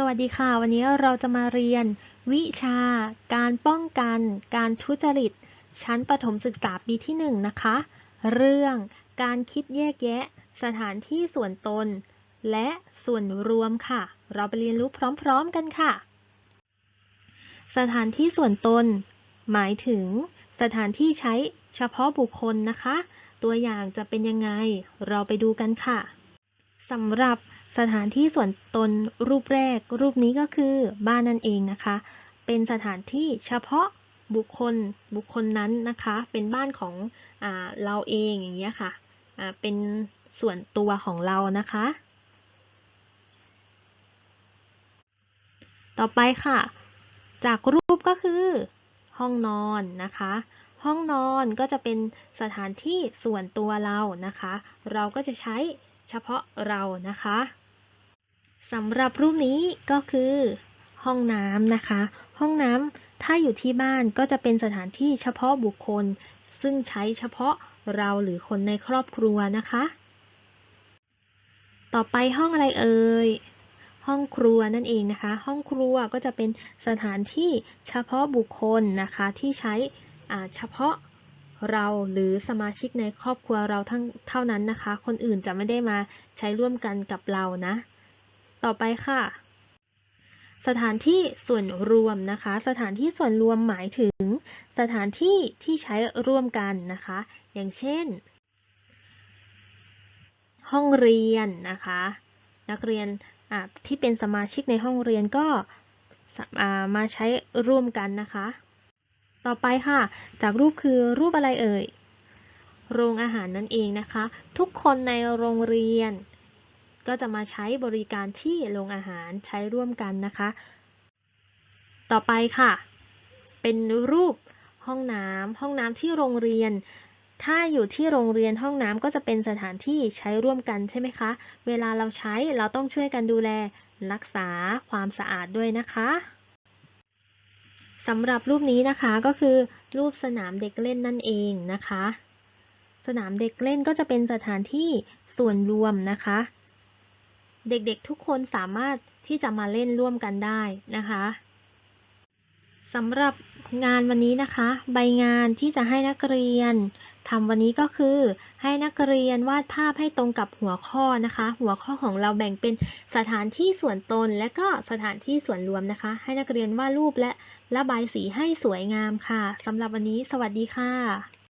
สวัสดีค่ะ วันนี้เราจะมาเรียน วิชา การป้องกัน การทุจริต ชั้นประถมศึกษาปีที่ 1 นะคะ เรื่องการคิดแยกแยะ สถานที่ส่วนตน และส่วนรวมค่ะ เราไปเรียนรู้พร้อมๆกันค่ะ สถานที่ส่วนตน หมายถึง สถานที่ใช้เฉพาะบุคคลนะคะ ตัวอย่างจะเป็นยังไง เราไปดูกันค่ะสำหรับ สถานที่ส่วนตนรูปแรก รูปนี้ก็คือบ้านนั่นเองนะคะ เป็นสถานที่เฉพาะบุคคลบุคคลนั้นนะคะ เป็นบ้านของอเราเองอย่างเงี้ยค่ะเป็นส่วนตัวของเรานะคะ ต่อไปค่ะ จากรูปก็คือห้องนอนนะคะ ห้องนอนก็จะเป็นสถานที่ส่วนตัวเรานะคะ เราก็จะใช้เฉพาะเรานะคะ สำหรับรูปนี้ก็คือ ห้องน้ำนะคะ ห้องน้ำถ้าอยู่ที่บ้านก็จะเป็นสถานที่เฉพาะบุคคล ซึ่งใช้เฉพาะเราหรือคนในครอบครัวนะคะ ต่อไปห้องอะไรเอ่ยห้องครัวนั่นเองนะคะ ห้องครัวก็จะเป็นสถานที่เฉพาะบุคคลนะคะที่ใช้เฉพาะเราหรือสมาชิกในครอบครัวเราทั้งเท่านั้นนะคะ คนอื่นจะไม่ได้มาใช้ร่วมกันกับเรานะ ต่อไปค่ะ สถานที่ส่วนรวมนะคะ สถานที่ส่วนรวมหมายถึง สถานที่ที่ใช้ร่วมกันนะคะ อย่างเช่น ห้องเรียนนะคะ นักเรียนที่เป็นสมาชิกในห้องเรียนก็มาใช้ร่วมกันนะคะ ต่อไปค่ะ จากรูปคือรูปอะไรเอ่ย โรงอาหารนั่นเองนะคะ ทุกคนในโรงเรียน ก็จะมาใช้บริการที่โรงอาหารใช้ร่วมกันนะคะ ต่อไปค่ะ เป็นรูปห้องน้ำห้องน้ำที่โรงเรียน ถ้าอยู่ที่โรงเรียนห้องน้ำก็จะเป็นสถานที่ใช้ร่วมกันใช่ไหมคะ เวลาเราใช้เราต้องช่วยกันดูแลรักษาความสะอาดด้วยนะคะสำหรับรูปนี้นะคะก็คือรูปสนามเด็กเล่นนั่นเองนะคะ สนามเด็กเล่นก็จะเป็นสถานที่ส่วนรวมนะคะ เด็กๆทุกคนสามารถที่จะมาเล่นร่วมกันได้นะคะสำหรับงานวันนี้นะคะ ใบงานที่จะให้นักเรียนทำวันนี้ก็คือ ให้นักเรียนวาดภาพให้ตรงกับหัวข้อนะคะ หัวข้อของเราแบ่งเป็นสถานที่ส่วนตน และก็สถานที่ส่วนรวมนะคะ ให้นักเรียนวาดรูปและระบายสีให้สวยงามค่ะสำหรับวันนี้ สวัสดีค่ะ